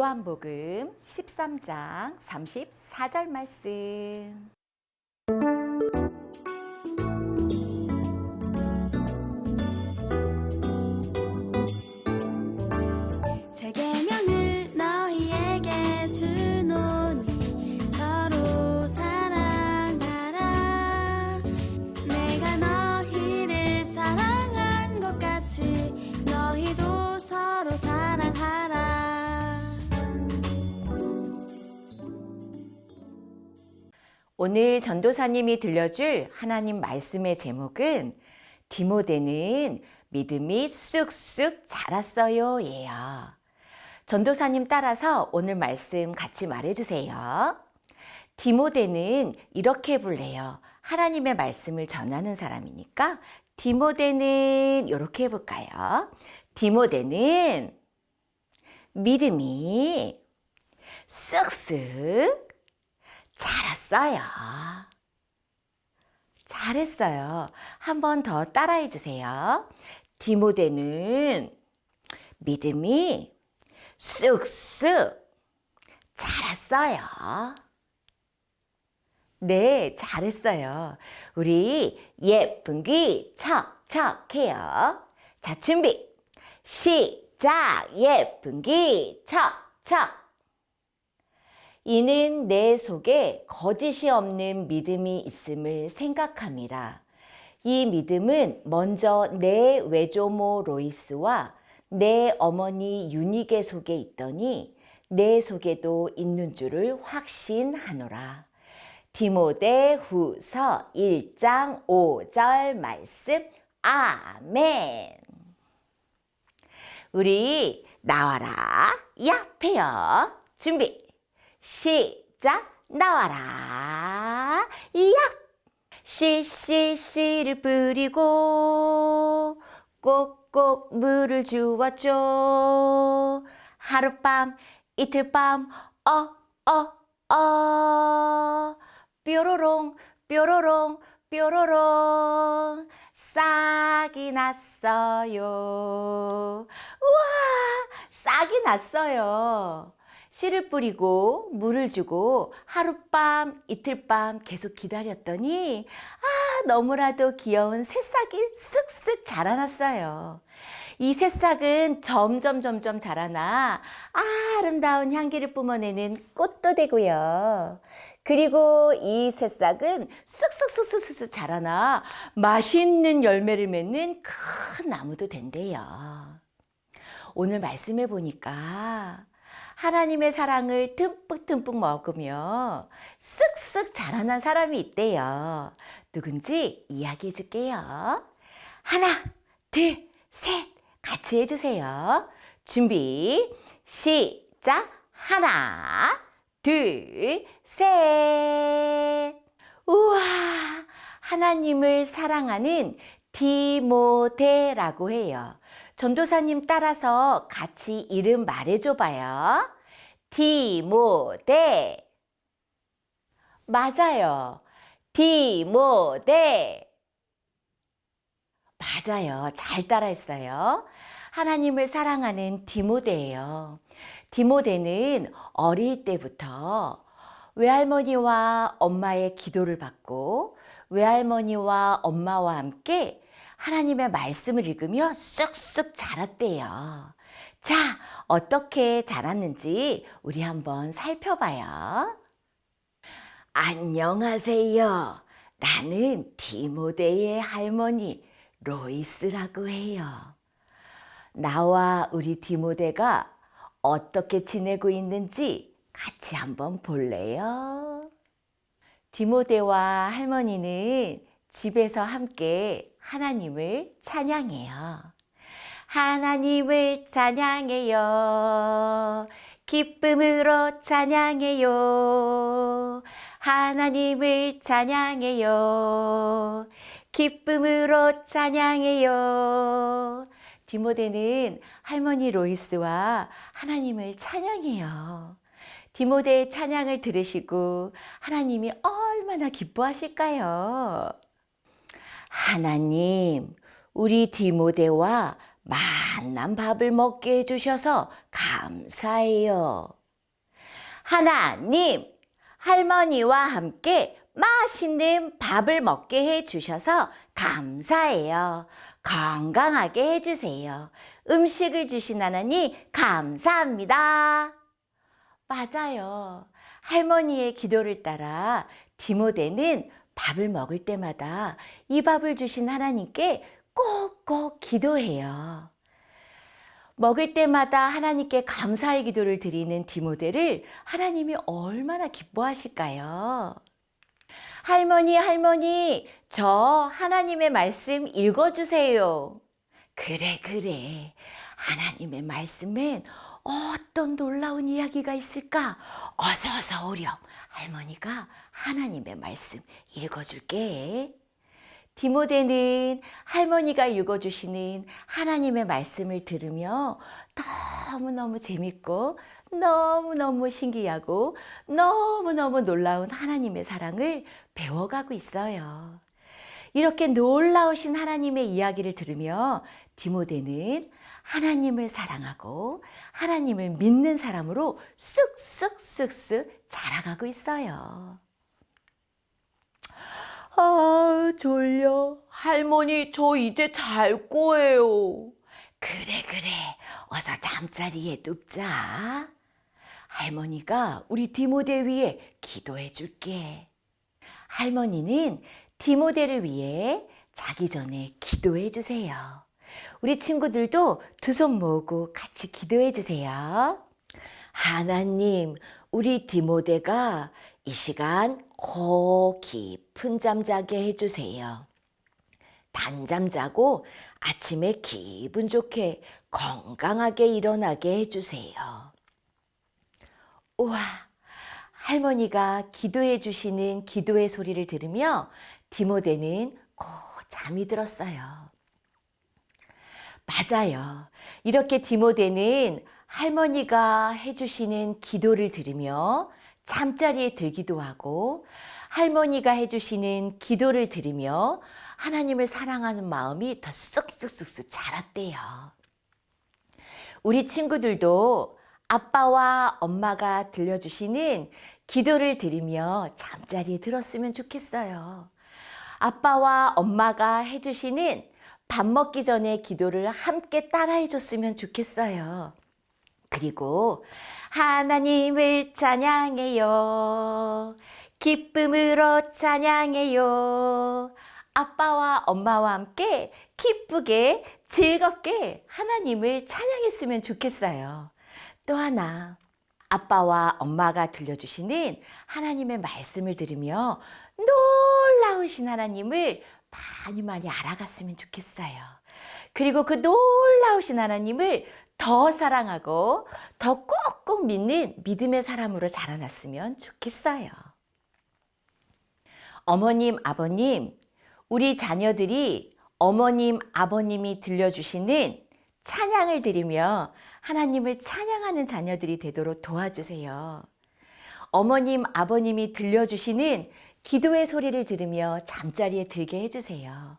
요한복음 13장 34절 말씀. 오늘 전도사님이 들려줄 하나님 말씀의 제목은 디모데는 믿음이 쑥쑥 자랐어요 예요. 전도사님 따라서 오늘 말씀 같이 말해주세요. 디모데는 이렇게 불래요. 하나님의 말씀을 전하는 사람이니까 디모데는 이렇게 해볼까요? 디모데는 믿음이 쑥쑥 잘했어요. 잘했어요. 한 번 더 따라해 주세요. 디모데는 믿음이 쑥쑥 자랐어요. 네, 잘했어요. 우리 예쁜 귀 척척 해요. 자, 준비. 시작. 예쁜 귀 척척. 이는 내 속에 거짓이 없는 믿음이 있음을 생각함이라. 이 믿음은 먼저 내 외조모 로이스와 내 어머니 유니게 속에 있더니 내 속에도 있는 줄을 확신하노라. 디모데 후서 1장 5절 말씀 아멘. 우리 나와라 야페요. 준비. 시작. 나와라. 야. 씨씨씨를 뿌리고 꼭꼭 물을 주었죠. 하룻밤 이틀밤 어어어. 뾰로롱 뾰로롱 뾰로롱. 싹이 났어요. 우와 싹이 났어요 씨를 뿌리고 물을 주고 하룻밤 이틀밤 계속 기다렸더니 아 너무나도 귀여운 새싹이 쓱쓱 자라났어요. 이 새싹은 점점 점점 자라나 아름다운 향기를 뿜어내는 꽃도 되고요. 그리고 이 새싹은 쓱쓱쓱쓱쓱 자라나 맛있는 열매를 맺는 큰 나무도 된대요. 오늘 말씀해 보니까 하나님의 사랑을 듬뿍듬뿍 먹으며 쓱쓱 자라난 사람이 있대요. 누군지 이야기해 줄게요. 하나, 둘, 셋. 같이 해주세요. 준비, 시작. 하나, 둘, 셋. 우와, 하나님을 사랑하는 디모데라고 해요. 전도사님 따라서 같이 이름 말해줘 봐요. 디모데. 맞아요. 디모데. 맞아요. 잘 따라했어요. 하나님을 사랑하는 디모데예요. 디모데는 어릴 때부터 외할머니와 엄마의 기도를 받고 외할머니와 엄마와 함께 하나님의 말씀을 읽으며 쑥쑥 자랐대요. 자, 어떻게 자랐는지 우리 한번 살펴봐요. 안녕하세요. 나는 디모데의 할머니 로이스라고 해요. 나와 우리 디모데가 어떻게 지내고 있는지 같이 한번 볼래요? 디모데와 할머니는 집에서 함께 하나님을 찬양해요. 하나님을 찬양해요. 기쁨으로 찬양해요. 하나님을 찬양해요. 기쁨으로 찬양해요. 디모데는 할머니 로이스와 하나님을 찬양해요. 디모데의 찬양을 들으시고 하나님이 얼마나 기뻐하실까요? 하나님, 우리 디모데와 만난 밥을 먹게 해주셔서 감사해요. 하나님, 할머니와 함께 맛있는 밥을 먹게 해주셔서 감사해요. 건강하게 해주세요. 음식을 주신 하나님, 감사합니다. 맞아요. 할머니의 기도를 따라 디모데는 밥을 먹을 때마다 이 밥을 주신 하나님께 꼭꼭 기도해요. 먹을 때마다 하나님께 감사의 기도를 드리는 디모데를 하나님이 얼마나 기뻐하실까요? 할머니, 할머니, 저 하나님의 말씀 읽어주세요. 그래, 그래. 하나님의 말씀엔 어떤 놀라운 이야기가 있을까? 어서 어서 오렴. 할머니가 하나님의 말씀 읽어줄게. 디모데는 할머니가 읽어주시는 하나님의 말씀을 들으며 너무너무 재밌고 너무너무 신기하고 너무너무 놀라운 하나님의 사랑을 배워가고 있어요. 이렇게 놀라우신 하나님의 이야기를 들으며 디모데는 하나님을 사랑하고 하나님을 믿는 사람으로 쑥쑥쑥쑥 자라가고 있어요. 아, 졸려. 할머니, 저 이제 잘 거예요. 그래, 그래. 어서 잠자리에 눕자. 할머니가 우리 디모데 위해 기도해 줄게. 할머니는 디모데를 위해 자기 전에 기도해 주세요. 우리 친구들도 두 손 모으고 같이 기도해 주세요. 하나님, 우리 디모데가 이 시간 고 깊은 잠 자게 해주세요. 단잠 자고 아침에 기분 좋게 건강하게 일어나게 해주세요. 우와, 할머니가 기도해 주시는 기도의 소리를 들으며 디모데는 고 잠이 들었어요. 맞아요. 이렇게 디모데는 할머니가 해주시는 기도를 들으며 잠자리에 들기도 하고 할머니가 해주시는 기도를 들으며 하나님을 사랑하는 마음이 더 쑥쑥쑥쑥 자랐대요. 우리 친구들도 아빠와 엄마가 들려주시는 기도를 들으며 잠자리에 들었으면 좋겠어요. 아빠와 엄마가 해주시는 밥 먹기 전에 기도를 함께 따라해 줬으면 좋겠어요. 그리고 하나님을 찬양해요. 기쁨으로 찬양해요. 아빠와 엄마와 함께 기쁘게 즐겁게 하나님을 찬양했으면 좋겠어요. 또 하나, 아빠와 엄마가 들려주시는 하나님의 말씀을 들으며 놀라우신 하나님을 많이 많이 알아갔으면 좋겠어요. 그리고 그 놀라우신 하나님을 더 사랑하고 더 꼭꼭 믿는 믿음의 사람으로 자라났으면 좋겠어요. 어머님, 아버님, 우리 자녀들이 어머님, 아버님이 들려주시는 찬양을 들으며 하나님을 찬양하는 자녀들이 되도록 도와주세요. 어머님, 아버님이 들려주시는 기도의 소리를 들으며 잠자리에 들게 해주세요.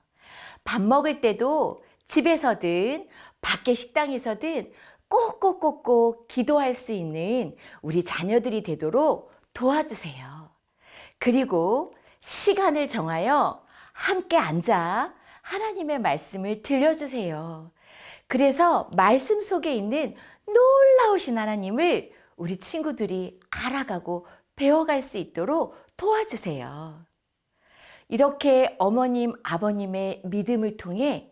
밥 먹을 때도 집에서든 밖에 식당에서든 꼭꼭꼭꼭 기도할 수 있는 우리 자녀들이 되도록 도와주세요. 그리고 시간을 정하여 함께 앉아 하나님의 말씀을 들려주세요. 그래서 말씀 속에 있는 놀라우신 하나님을 우리 친구들이 알아가고 배워갈 수 있도록 도와주세요. 이렇게 어머님, 아버님의 믿음을 통해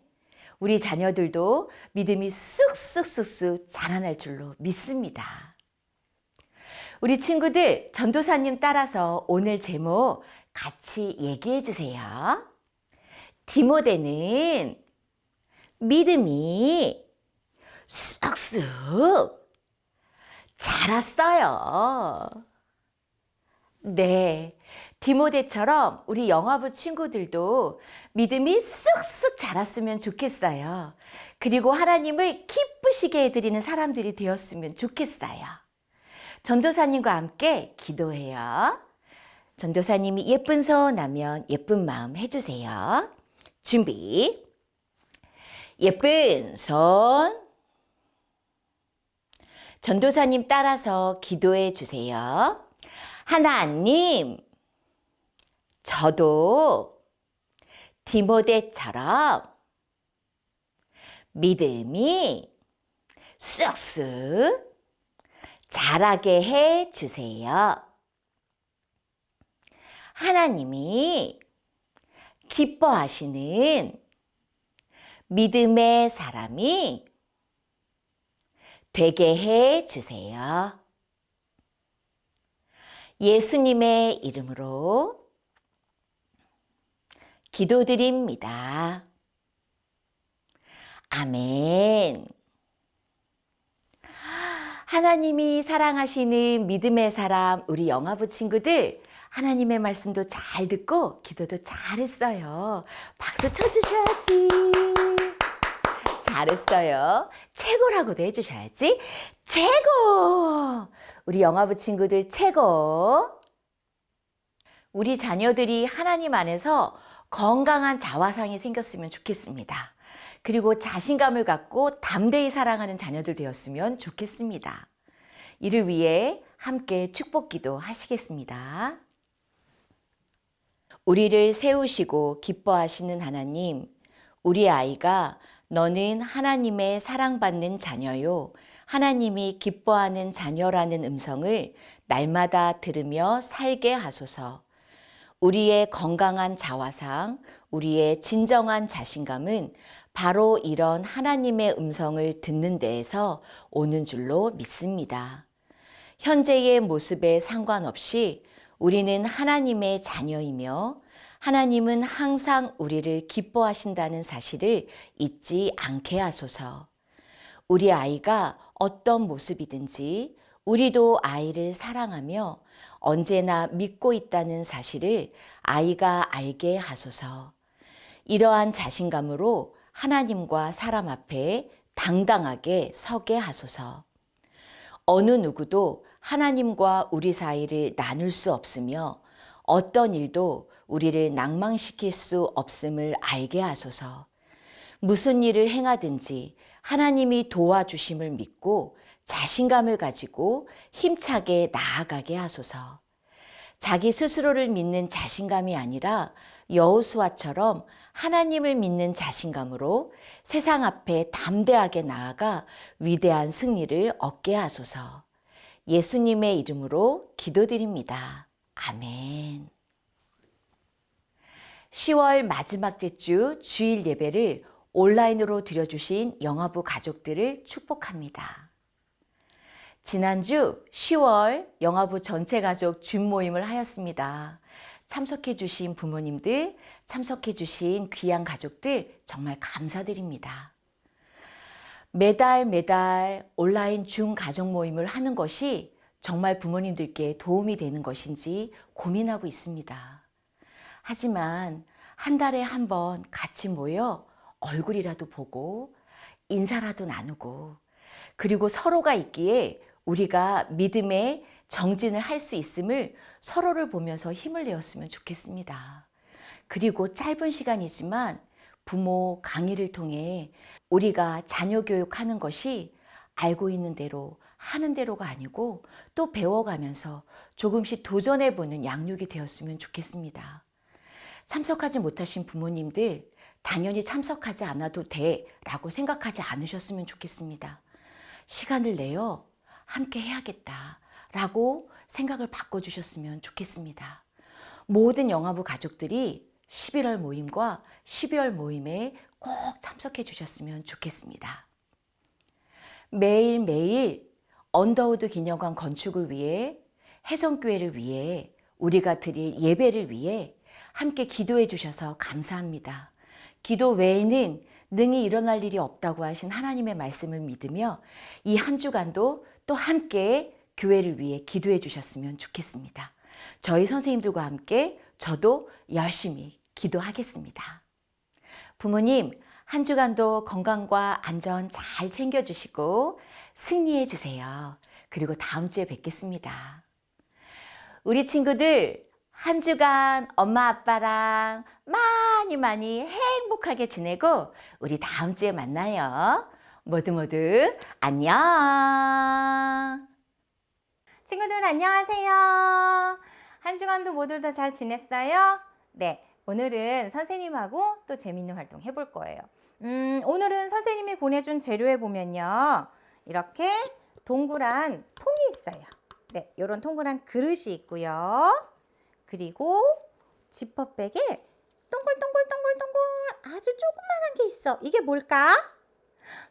우리 자녀들도 믿음이 쑥쑥쑥쑥 자라날 줄로 믿습니다. 우리 친구들, 전도사님 따라서 오늘 제목 같이 얘기해 주세요. 디모데는 믿음이 쑥쑥 자랐어요. 네. 디모데처럼 우리 영화부 친구들도 믿음이 쑥쑥 자랐으면 좋겠어요. 그리고 하나님을 기쁘시게 해드리는 사람들이 되었으면 좋겠어요. 전도사님과 함께 기도해요. 전도사님이 예쁜 손 하면 예쁜 마음 해주세요. 준비. 예쁜 손. 전도사님 따라서 기도해 주세요. 하나님, 저도 디모데처럼 믿음이 쑥쑥 자라게 해 주세요. 하나님이 기뻐하시는 믿음의 사람이 되게 해 주세요. 예수님의 이름으로 기도드립니다. 아멘. 하나님이 사랑하시는 믿음의 사람, 우리 영화부 친구들, 하나님의 말씀도 잘 듣고 기도도 잘했어요. 박수 쳐주셔야지. 잘했어요. 최고라고도 해주셔야지. 최고! 우리 영화부 친구들 최고! 우리 자녀들이 하나님 안에서 건강한 자화상이 생겼으면 좋겠습니다. 그리고 자신감을 갖고 담대히 사랑하는 자녀들 되었으면 좋겠습니다. 이를 위해 함께 축복 기도 하시겠습니다. 우리를 세우시고 기뻐하시는 하나님, 우리 아이가 너는 하나님의 사랑받는 자녀요. 하나님이 기뻐하는 자녀라는 음성을 날마다 들으며 살게 하소서. 우리의 건강한 자화상, 우리의 진정한 자신감은 바로 이런 하나님의 음성을 듣는 데에서 오는 줄로 믿습니다. 현재의 모습에 상관없이 우리는 하나님의 자녀이며 하나님은 항상 우리를 기뻐하신다는 사실을 잊지 않게 하소서. 우리 아이가 어떤 모습이든지 우리도 아이를 사랑하며 언제나 믿고 있다는 사실을 아이가 알게 하소서. 이러한 자신감으로 하나님과 사람 앞에 당당하게 서게 하소서. 어느 누구도 하나님과 우리 사이를 나눌 수 없으며 어떤 일도 우리를 낭망시킬 수 없음을 알게 하소서. 무슨 일을 행하든지 하나님이 도와주심을 믿고 자신감을 가지고 힘차게 나아가게 하소서. 자기 스스로를 믿는 자신감이 아니라 여호수아처럼 하나님을 믿는 자신감으로 세상 앞에 담대하게 나아가 위대한 승리를 얻게 하소서. 예수님의 이름으로 기도드립니다. 아멘. 10월 마지막 주 주일 예배를 온라인으로 드려주신 영화부 가족들을 축복합니다. 지난주 10월 영화부 전체 가족 준 모임을 하였습니다. 참석해 주신 부모님들, 참석해 주신 귀한 가족들 정말 감사드립니다. 매달 매달 온라인 중 가족 모임을 하는 것이 정말 부모님들께 도움이 되는 것인지 고민하고 있습니다. 하지만 한 달에 한 번 같이 모여 얼굴이라도 보고 인사라도 나누고 그리고 서로가 있기에 우리가 믿음의 정진을 할 수 있음을 서로를 보면서 힘을 내었으면 좋겠습니다. 그리고 짧은 시간이지만 부모 강의를 통해 우리가 자녀 교육하는 것이 알고 있는 대로 하는 대로가 아니고 또 배워가면서 조금씩 도전해보는 양육이 되었으면 좋겠습니다. 참석하지 못하신 부모님들 당연히 참석하지 않아도 돼 라고 생각하지 않으셨으면 좋겠습니다. 시간을 내어 함께 해야겠다 라고 생각을 바꿔주셨으면 좋겠습니다. 모든 영화부 가족들이 11월 모임과 12월 모임에 꼭 참석해 주셨으면 좋겠습니다. 매일매일 언더우드 기념관 건축을 위해 해성교회를 위해 우리가 드릴 예배를 위해 함께 기도해 주셔서 감사합니다. 기도 외에는 능히 일어날 일이 없다고 하신 하나님의 말씀을 믿으며 이 한 주간도 또 함께 교회를 위해 기도해 주셨으면 좋겠습니다. 저희 선생님들과 함께 저도 열심히 기도하겠습니다. 부모님, 한 주간도 건강과 안전 잘 챙겨주시고 승리해 주세요. 그리고 다음 주에 뵙겠습니다. 우리 친구들, 한 주간 엄마 아빠랑 많이 많이 행복하게 지내고 우리 다음 주에 만나요. 모두 모두 안녕. 친구들 안녕하세요. 한 주간도 모두 다 잘 지냈어요? 네. 오늘은 선생님하고 또 재밌는 활동 해볼 거예요. 음, 오늘은 선생님이 보내준 재료에 보면요. 이렇게 동그란 통이 있어요. 네. 이런 동그란 그릇이 있고요. 그리고 지퍼백에 동글동글동글동글 아주 조그만한 게 있어. 이게 뭘까?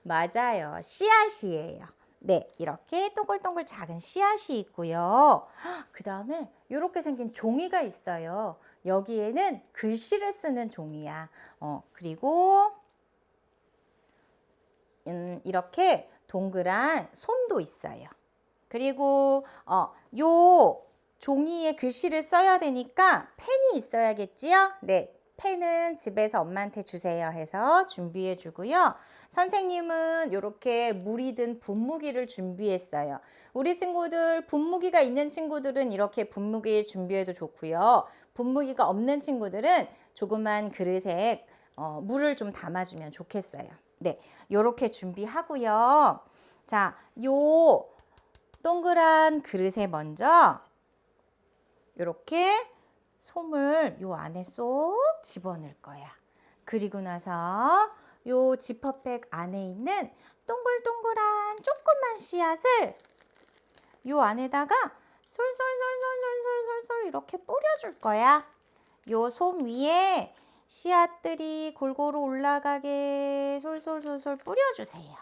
맞아요. 씨앗이에요. 네, 이렇게 동글동글 작은 씨앗이 있고요. 그 다음에 이렇게 생긴 종이가 있어요. 여기에는 글씨를 쓰는 종이야. 어, 그리고 음, 이렇게 동그란 솜도 있어요. 그리고 어, 요 종이에 글씨를 써야 되니까 펜이 있어야겠지요? 네. 펜은 집에서 엄마한테 주세요 해서 준비해 주고요. 선생님은 이렇게 물이 든 분무기를 준비했어요. 우리 친구들 분무기가 있는 친구들은 이렇게 분무기 준비해도 좋고요. 분무기가 없는 친구들은 조그만 그릇에 어, 물을 좀 담아주면 좋겠어요. 네, 이렇게 준비하고요. 자, 요 동그란 그릇에 먼저 이렇게 솜을 요 안에 쏙 집어넣을 거야. 그리고 나서 요 지퍼백 안에 있는 동글동글한 조그만 씨앗을 요 안에다가 솔솔솔솔솔솔솔 이렇게 뿌려줄 거야. 요 솜 위에 씨앗들이 골고루 올라가게 솔솔솔솔 뿌려주세요.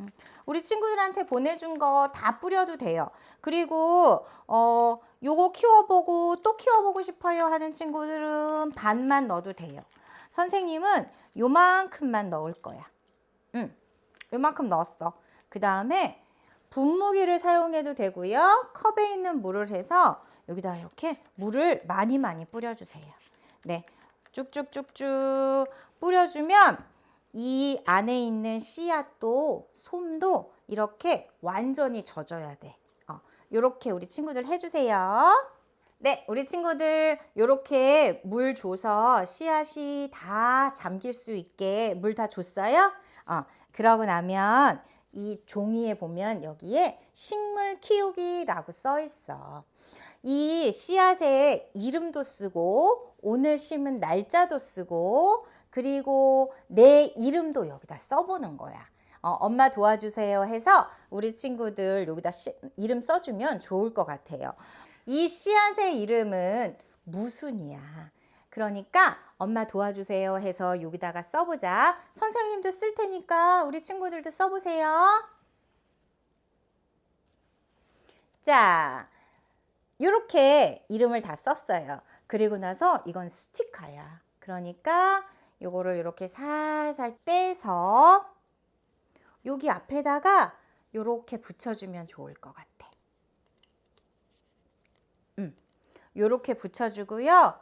음, 우리 친구들한테 보내준 거 다 뿌려도 돼요. 그리고 어 요거 키워보고 또 키워보고 싶어요 하는 친구들은 반만 넣어도 돼요. 선생님은 요만큼만 넣을 거야. 응, 요만큼 넣었어. 그 다음에 분무기를 사용해도 되고요. 컵에 있는 물을 해서 여기다 이렇게 물을 많이 많이 뿌려주세요. 네, 쭉쭉쭉쭉 뿌려주면 이 안에 있는 씨앗도 솜도 이렇게 완전히 젖어야 돼. 어, 요렇게 우리 친구들 해주세요. 네, 우리 친구들 요렇게 물 줘서 씨앗이 다 잠길 수 있게 물 다 줬어요? 어, 그러고 나면 이 종이에 보면 여기에 식물 키우기라고 써 있어. 이 씨앗에 이름도 쓰고 오늘 심은 날짜도 쓰고 그리고 내 이름도 여기다 써보는 거야. 어, 엄마 도와주세요 해서 우리 친구들 여기다 시, 이름 써주면 좋을 것 같아요. 이 씨앗의 이름은 무순이야. 그러니까 엄마 도와주세요 해서 여기다가 써보자. 선생님도 쓸 테니까 우리 친구들도 써보세요. 자, 이렇게 이름을 다 썼어요. 그리고 나서 이건 스티커야. 그러니까 요거를 이렇게 살살 떼서 여기 앞에다가 요렇게 붙여주면 좋을 것 같아. 음, 요렇게 붙여주고요.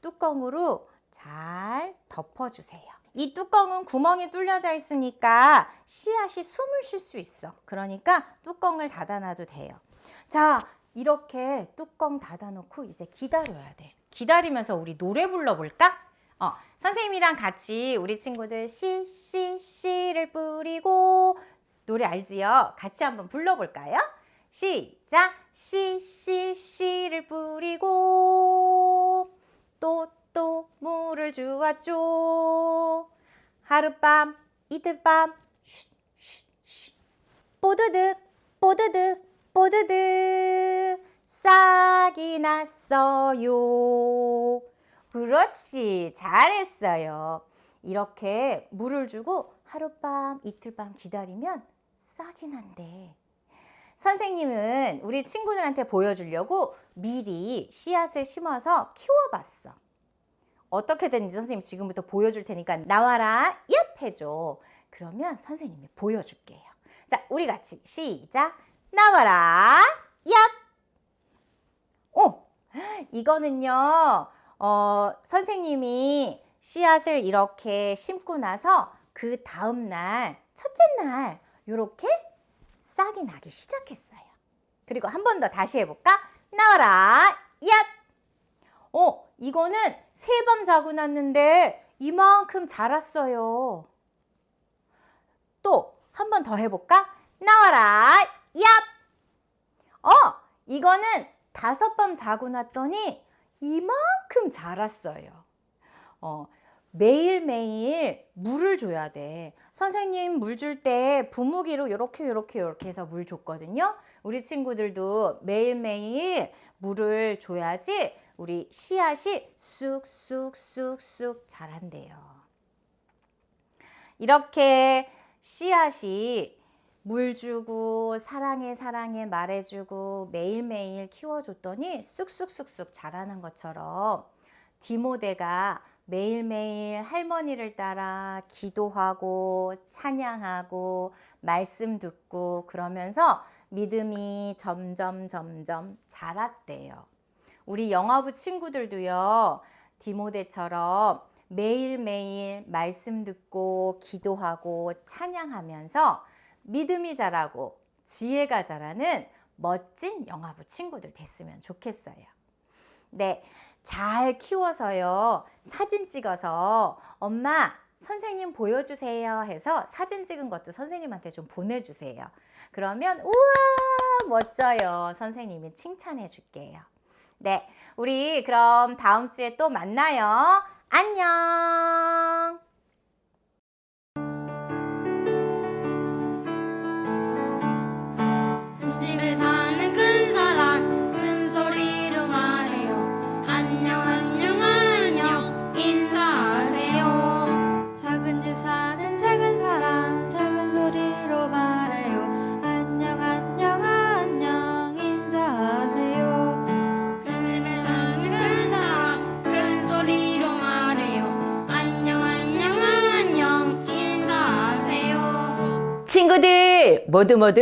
뚜껑으로 잘 덮어주세요. 이 뚜껑은 구멍이 뚫려져 있으니까 씨앗이 숨을 쉴 수 있어. 그러니까 뚜껑을 닫아놔도 돼요. 자, 이렇게 뚜껑 닫아놓고 이제 기다려야 돼. 기다리면서 우리 노래 불러볼까? 어, 선생님이랑 같이 우리 친구들 씨, 씨, 씨를 뿌리고 노래 알지요? 같이 한번 불러볼까요? 시작! 씨, 씨, 씨를 뿌리고 또, 또 물을 주었죠. 하룻밤, 이틀밤, 쉿, 쉿, 쉿. 뽀드득, 뽀드득, 뽀드득. 싹이 났어요. 그렇지. 잘했어요. 이렇게 물을 주고 하룻밤, 이틀밤 기다리면 싹이 난대. 선생님은 우리 친구들한테 보여주려고 미리 씨앗을 심어서 키워봤어. 어떻게 되는지 선생님 지금부터 보여줄 테니까 나와라, 얍! 해줘. 그러면 선생님이 보여줄게요. 자, 우리 같이 시작. 나와라, 얍! 오! 이거는요, 어, 선생님이 씨앗을 이렇게 심고 나서 그 다음 날, 첫째 날, 요렇게 싹이 나기 시작했어요. 그리고 한 번 더 다시 해볼까? 나와라, 얍! 어, 이거는 세번 자고 났는데 이만큼 자랐어요. 또 한 번 더 해볼까? 나와라, 얍! 어, 이거는 다섯 번 자고 났더니 이만큼 자랐어요. 어, 매일매일 물을 줘야 돼. 선생님 물 줄 때 분무기로 이렇게 이렇게 이렇게 해서 물 줬거든요. 우리 친구들도 매일매일 물을 줘야지 우리 씨앗이 쑥쑥쑥쑥 자란대요. 이렇게 씨앗이 물 주고 사랑해 사랑해 말해주고 매일매일 키워줬더니 쑥쑥쑥쑥 자라는 것처럼 디모데가 매일매일 할머니를 따라 기도하고 찬양하고 말씀 듣고 그러면서 믿음이 점점 점점 자랐대요. 우리 영화부 친구들도요. 디모데처럼 매일매일 말씀 듣고 기도하고 찬양하면서 믿음이 자라고 지혜가 자라는 멋진 영화부 친구들 됐으면 좋겠어요. 네. 잘 키워서요. 사진 찍어서 엄마 선생님 보여주세요 해서 사진 찍은 것도 선생님한테 좀 보내주세요. 그러면 우와 멋져요. 선생님이 칭찬해 줄게요. 네, 우리 그럼 다음 주에 또 만나요. 안녕. 모두 모두!